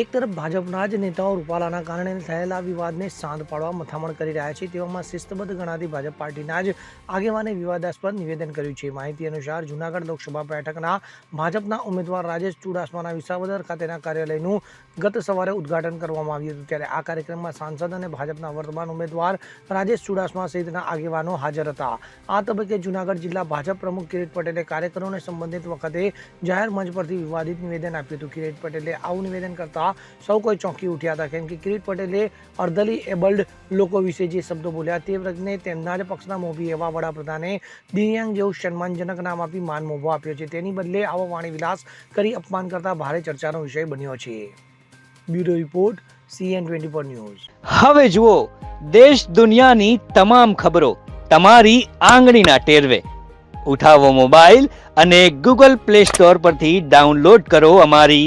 એક તરફ ભાજપના જ નેતાઓ રૂપાલાના કારણે થયેલા વિવાદને શાંત પાડવા મથામણ કરી રહ્યા છે, તેવામાં શિસ્તબદ્ધ ગણાતી ભાજપ પાર્ટીના જ આગેવાને વિવાદાસ્પદ નિવેદન કર્યું છે. માહિતી અનુસાર, જૂનાગઢ લોકસભા બેઠકના ભાજપના ઉમેદવાર રાજેશ ચુડાસમાના વિસાવદર ખાતેના કાર્યાલયનું ગત સવારે ઉદ્ઘાટન કરવામાં આવ્યું હતું. ત્યારે આ કાર્યક્રમમાં સાંસદ અને ભાજપના વર્તમાન ઉમેદવાર રાજેશ ચુડાસમા સહિતના આગેવાનો હાજર હતા. આ તબક્કે જૂનાગઢ જિલ્લા ભાજપ પ્રમુખ કિરીટ પટેલે કાર્યકરોને સંબંધિત વખતે જાહેર મંચ પરથી વિવાદિત નિવેદન આપ્યું હતું. કિરીટ પટેલે આવું નિવેદન કરતા સૌ કોઈ ચોંકી ઉઠ્યા હતા. કેમ કે કિરીટ પટેલે અર્ધલી એબલ્ડ લોકો વિશે જે શબ્દો બોલ્યા, તે વર્ગને તેમના જ પક્ષના મોભી એવા વડાપ્રધાને દિવ્યાંગ જેવું સન્માનજનક નામ આપી માન મોભો આપ્યો છે. તેની બદલે આવો વાણી વિલાસ કરી અપમાન કરતા ભારે ચર્ચાનો વિષય બન્યો છે. Bureau report CN twenty four news. હવે જુઓ, દેશ દુનિયાની તમામ ખબરો તમારી આંગળીના ટેરવે. ઉઠાવો મોબાઈલ અને ગૂગલ પ્લે સ્ટોર પરથી ડાઉનલોડ કરો અમારી